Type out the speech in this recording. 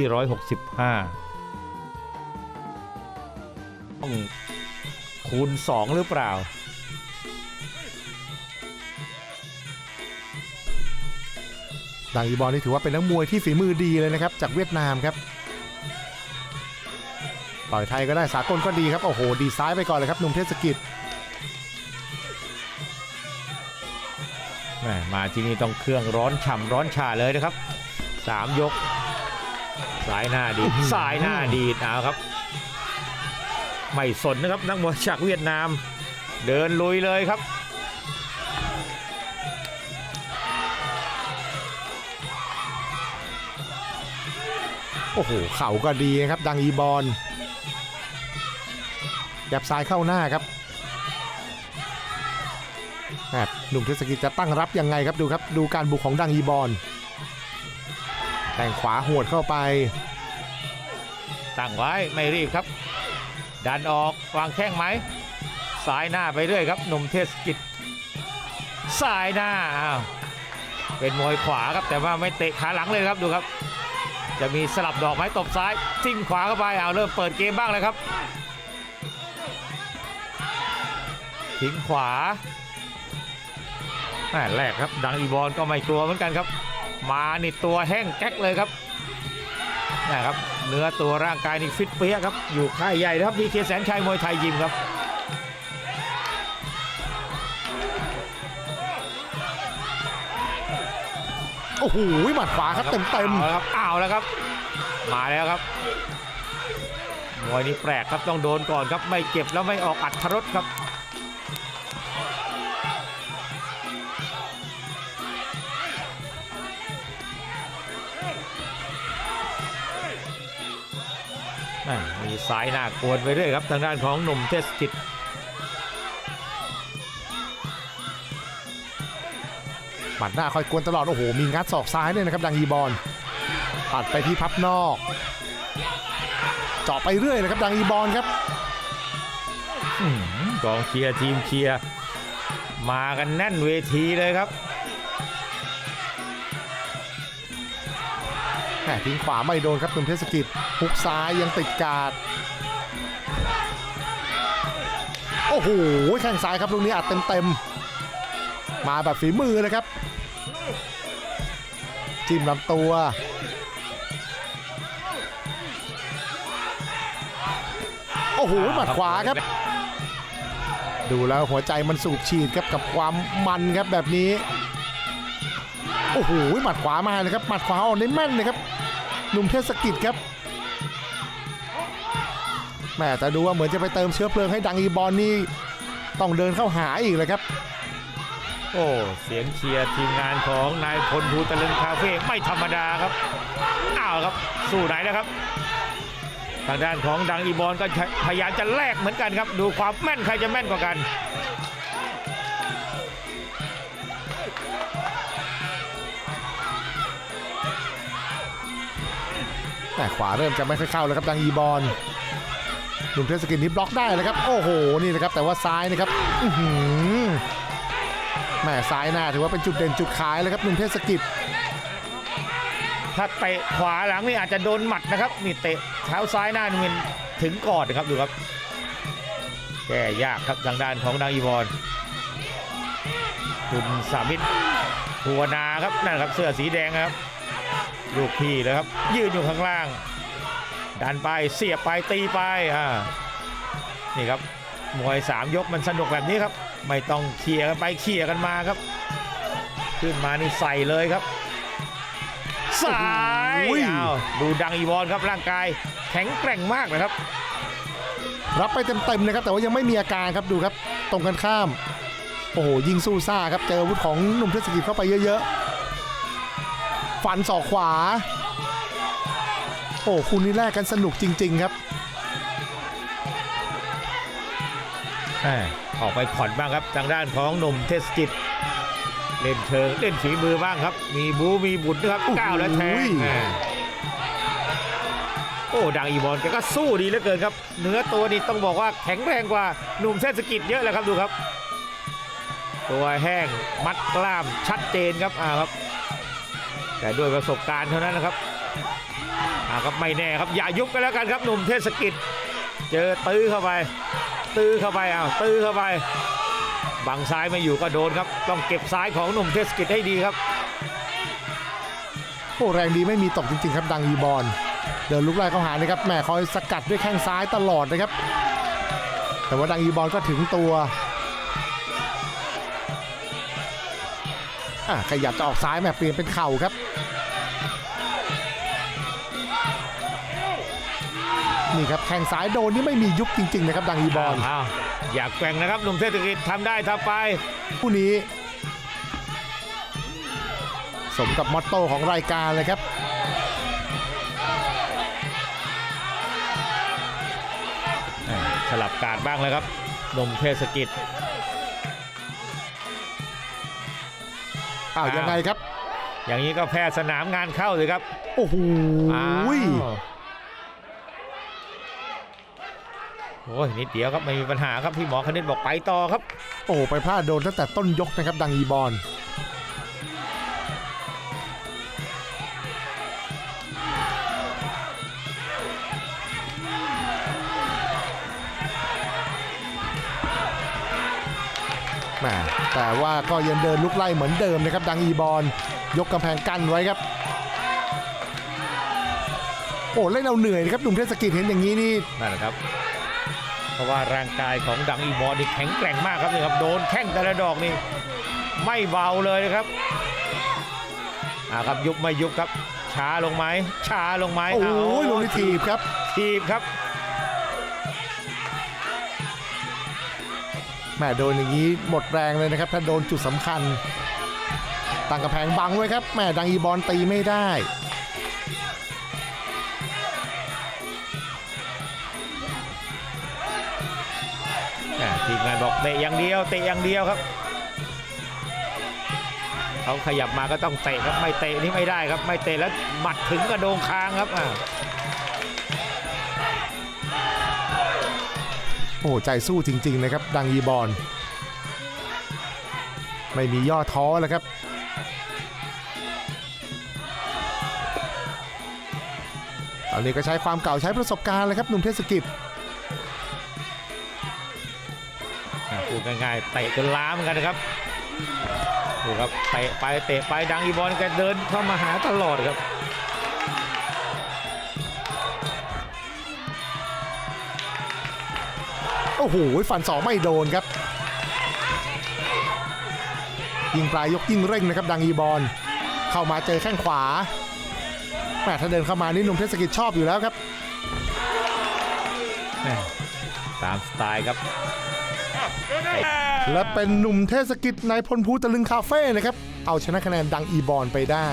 ที่ 165ต้องคูณ 2 หรือเปล่า ดังอีบอลนี่ถือว่าเป็นนักมวยที่ฝีมือดีเลยนะครับ จากเวียดนามครับต่อยไทยก็ได้สากลก็ดีครับ โอ้โห ดีซ้ายไปก่อนเลยครับหนุ่มเทศกิจแหม่มาที่นี่ต้องเครื่องร้อนฉ่ำร้อนชาเลยนะครับสามยก สายหน้าดีดสายหน้าดีดเอาครับ ไม่สนนะครับนักมวยจากเวียดนาม เดินลุยเลยครับโอ้โหเข่าก็ดีนะครับ ดังอีบอลยับซ้ายเข้าหน้าครับแอบหนุ่มเทศกิจจะตั้งรับยังไงครับดูครับ ดูการบุกของดังอีบอล แต่งขวาหวดเข้าไป ตั้งไว้ไม่รีบครับ ดันออกวางแข้งไหมสายหน้าไปเรื่อยครับหนุ่มเทศกิจสายหน้าเป็นมวยขวาครับแต่ว่าไม่เตะขาหลังเลยครับดูครับ จะมีสลับดอกไม้ตบซ้ายจิ้มขวาเข้าไปเอาเริ่มเปิดเกมบ้างเลยครับทิ้งขวาแม่แรกครับดังอีบอลก็ไม่กลัวเหมือนกันครับ มานี่ตัวแห้งแก๊กเลยครับนะครับเนื้อตัวร่างกายนี่ฟิตเปี้ยครับ อยู่ค่ายใหญ่นะครับพีเคแสนชัยมวยไทยยิมครับโอ้โหหมัดขวาครับเต็มเต็มเอาแล้วครับเอาแล้วครับ มาแล้วครับมวยนี้แปลกครับต้องโดนก่อนครับไม่เก็บแล้วไม่ออกอัดทรสครับ ม่มีสายหน้ากวนไปเรื่อยครับทางด้านของหนุ่มเทศกิจหมัดหน้าคอยกวนตลอด โอ้โห มีงัดศอกซ้ายด้วยนะครับ ดังอีบอลปัดไปที่พับนอก เจาะไปเรื่อยเลยครับ ดังอีบอลครับอื้อหือกองเชียร์ทีมเชียร์มากันแน่นเวทีเลยครับ มทิ้งขวาไม่โดนครับหนุ่มเทศกิจฮุกซ้ายยังติดการ์ดโอ้โหแข้งซ้ายครับลูกนี้อัดเต็มๆมาแบบฝีมือเลยครับ จิ้มลำตัว โอ้โหหมัดขวาครับ ดูแล้วหัวใจมันสูบฉีดครับกับความมันครับแบบนี้ โอ้โหหมัดขวามาเลยครับหมัดขวาออกได้แม่นเลยครับ หนุ่มเทศกิจครับแม่แต่ดูว่าเหมือนจะไปเติมเชื้อเพลิงให้ดังอีบอลนี่ต้องเดินเข้าหาอีกเลยครับโอ้เสียงเชียร์ทีมงานของนายพลภูตะลึงคาเฟ่ไม่ธรรมดาครับอ้าวครับสู้ไหนแล้วครับ ทางด้านของดังอีบอลก็พยายามจะแลกเหมือนกันครับ ดูความแม่นใครจะแม่นกว่ากัน แต่ขวาเริ่มจะไม่ค่อยเข้าแล้วครับดังอีบอลหนุ่มเทศกิจนี่บล็อกได้เลยครับ โอ้โหนี่นะครับแต่ว่าซ้ายนะครับอื้อหือแม่ซ้ายหน้าถือว่าเป็นจุดเด่นจุดขายเลยครับหนุ่มเทศกิจถ้าเตะขวาหลังนี่อาจจะโดนหมัดนะครับนี่เตะเท้าซ้ายหน้านี่มันถึงกอนนะครับดูครับแก้ยากครับทางด้านของดังอีบอลคุณสามิตรภูวนาครับนั่นครับเสื้อสีแดงครับ ลูกพี่เลยครับ ยืนอยู่ข้างล่าง ดันไปเสียบไปตีไปอ่านี่ครับมวยสามยกมันสนุกแบบนี้ครับ ไม่ต้องเคลียร์กันไปเคลียร์กันมาครับ ขึ้นมานี่ใส่เลยครับสายโอ้โหอ้าวดูดังอีวอนครับร่างกายแข็งแกร่งมากนะครับ รับไปเต็มๆนะครับ แต่ว่ายังไม่มีอาการครับดูครับ ตรงกันข้าม โอ้โหยิงสู้ซ่าครับ เจออาวุธของหนุ่มเทศกิจเข้าไปเยอะๆ ฟันศอกขวา โอ้คู่นี้แลกกันสนุกจริง ๆ ครับแหม่ออกไปผ่อนบ้างครับทางด้านของหนุ่มเทศกิจเล่นเชิงเล่นฝีมือบ้างครับ มีบูมีบุญนะครับโอ้โหก้าวและแทงแหม่โอ้ดังอีบอลแกก็สู้ดีเหลือเกินครับเนื้อตัวนี่ต้องบอกว่าแข็งแรงกว่าหนุ่มเทศกิจเยอะเลยครับดูครับ ตัวแห้งมัดกล้ามชัดเจนครับอ่าครับ แต่ด้วยประสบการณ์เท่านั้นนะครับอ่าครับไม่แน่ครับอย่ายุบกันแล้วกันครับหนุ่มเทศกิจ เจอตื้อเข้าไป ตื้อเข้าไปอ้าวตื้อเข้าไปบังซ้ายไม่อยู่ก็โดนครับ ต้องเก็บซ้ายของหนุ่มเทศกิจให้ดีครับโอ้แรงดีไม่มีตกจริงๆครับดังอีบอลเดินลุกไล่เข้าหานะครับแหม่คอยสกัดด้วยแข้งซ้ายตลอดนะครับ แต่ว่าดังอีบอลก็ถึงตัว ขยับจะออกซ้ายแหม่เปลี่ยนเป็นเข่าครับ นี่ครับแข้งซ้ายโดนนี่ไม่มียุบจริง ๆ นะครับ ดังอีบอลอ้าวอยากแกว่งนะครับหนุ่มเทศกิจทำได้ทำไปคู่นี้ สมกับมอตโต้ของรายการเลยครับอ่าสลับการดบ้างแล้วครับหนุ่มเทศกิจ อ้าวอ้าวยังไงครับ อย่างนี้ก็แพ้สนามงานเข้าเลยครับ โอ้โหอ้าวโอ้ยนิดเดียวครับไม่มีปัญหาครับพี่หมอคณิตบอกไปต่อครับ โอ้โหไปพลาดโดนตั้งแต่ต้นยกนะครับดังอีบอลแหม แต่ว่าก็ยังเดินลุกไล่เหมือนเดิมนะครับ ดังอีบอลยกกำแพงกั้นไว้ครับ โอ้เล่นเอาเหนื่อยนะครับหนุ่มเทศกิจเห็นอย่างนี้นี่นั่นแหละครับ เพราะว่าร่างกายของดังอีบอลนี่แข็งแกร่งมากครับนี่ครับโดนแข้งแต่ละดอกนี่ไม่เบาเลยนะครับอ่าครับยุบไม่ยุบครับช้าลงไหมช้าลงไหมโอ้เายลงที่ทีบครับทีบครับ แม่โดนอย่างนี้หมดแรงเลยนะครับ ถ้าโดนจุดสำคัญตั้งกระแพงบังไว้ครับแม่ดังอีบอลตีไม่ได้อ่ทีมงานบอกเตะอย่างเดียวเตะอย่างเดียวครับเขาขยับมาก็ต้องเตะครับไม่เตะนี่ไม่ได้ครับ ไม่เตะแล้วหมัดถึงกระโดงคางครับอ่า โอ้ใจสู้จริง ๆ นะครับ ดังอีบอลไม่มีย่อท้อแล้วครับ ตอนนี้ก็ใช้ความเก่าใช้ประสบการณ์เลยครับหนุ่มเทศกิจพูดง่ายๆเตะจนล้ามกันนะครับดูครับเตะไปเตะไปดังอีบอลแกเดินเข้ามาหาตลอดครับ โอ้โหฟันสองไม่โดนครับ ยิงปลายยกยิงเร่งนะครับดังอีบอลเข้ามาเจอแข้งขวาแม่ถ้าเดินเข้ามานี่หนุ่มเทศกิจชอบอยู่แล้วครับแม่ตามสไตล์ครับ และเป็นหนุ่มเทศกิจนายพลภูตะลึงคาเฟ่นะครับ เอาชนะคะแนนดังอีบอลไปได้